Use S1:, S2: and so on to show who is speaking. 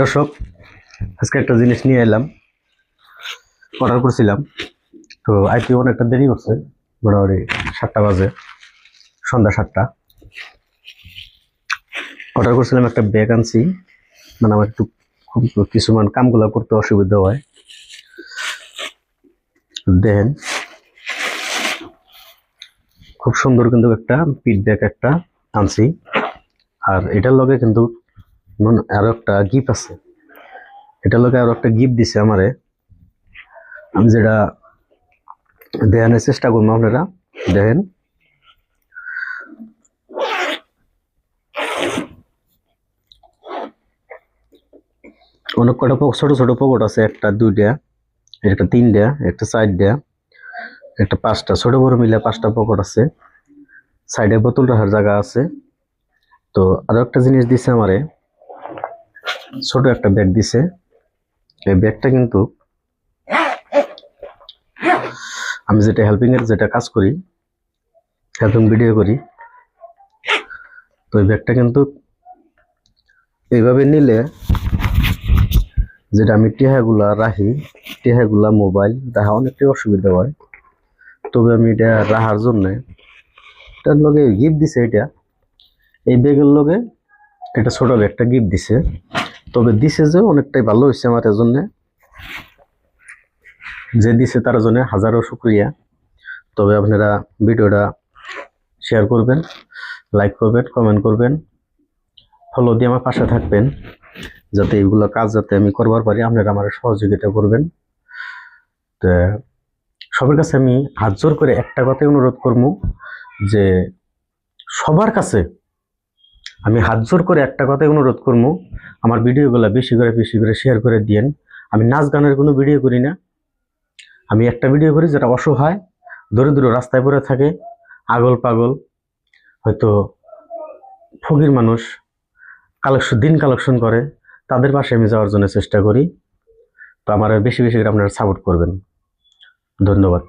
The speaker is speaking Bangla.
S1: দর্শক, আজকে একটা জিনিস নিয়ে এলাম। অর্ডার করছিলাম। তো আইপি অনেকটা দেরি করছে, মোটামুটি সাতটা বাজে, সন্ধ্যা সাতটা। অর্ডার করছিলাম একটা ব্যাগ আনছি। মানে আমার একটু খুব কিছুমান কামগুলো করতে অসুবিধা হয়। দেখেন, খুব সুন্দর কিন্তু একটা পিট ব্যাগ একটা আনছি। আর এটার লগে কিন্তু আরও একটা গিফট আছে। এটার লগে আরও একটা গিফট দিছে আমারে। আমি যেটা দেখানোর চেষ্টা করব আপনারা, দেখেন। অনেক কটা ছোট ছোট পকেট আছে, একটা দুইটা, একটা তিনটা, একটা চারটা, একটা পাঁচটা। ছোট, বড় মিলে পাঁচটা পকেট আছে। সাইডে বোতল রাখার জায়গা আছে। তো আরও একটা জিনিস দিছে আমারে। ছোট একটা ব্যাগ দিছে। এই ব্যাগটা কিন্তু আমি যেটা হেল্পিং এর যেটা কাজ করি হেল্পিং ভিডিও করি, তো এই ব্যাগটা কিন্তু এইভাবে নিলে যেটা আমি টেহাগুলা রাখি, টেহাগুলা মোবাইল রাখা অনেকটাই অসুবিধা হয়। তবে আমি এটা রাখার জন্য এটার লগে গিফট দিছে এটা। এই ব্যাগের লগে এটা ছোট ব্যাগটা গিফট দিছে। তবে দিছে যে অনেকটাই ভালো হয়েছে আমার জন্য যে দিছে তার জন্য হাজারো শুক্রিয়া। তবে আপনারা ভিডিওটা শেয়ার করবেন লাইক করবেন কমেন্ট করবেন ফলো দিয়ে আমার পাশে থাকবেন, যাতে এইগুলো কাজ যাতে আমি করবার পারি, আপনারা আমার সহযোগিতা করবেন। তো সবার কাছে আমি হাত জোর করে একটা কথাই অনুরোধ করব, যে সবার কাছে আমি হাত জোর করে একটা কথাই অনুরোধ করব। আমার ভিডিওগুলো বেশি করে বেশি করে শেয়ার করে দিয়েন। আমি নাচ গানের কোনো ভিডিও করি না। আমি একটা ভিডিও করি যেটা অসহায়, দরিদ্র রাস্তায় পড়ে থাকে, আগল পাগল, হয়তো ফকির মানুষ কালেকশন দিন কালেকশন করে, তাদের পাশে আমি যাওয়ার জন্য চেষ্টা করি। তো আমার বেশি বেশি করে আপনারা সাপোর্ট করবেন। ধন্যবাদ।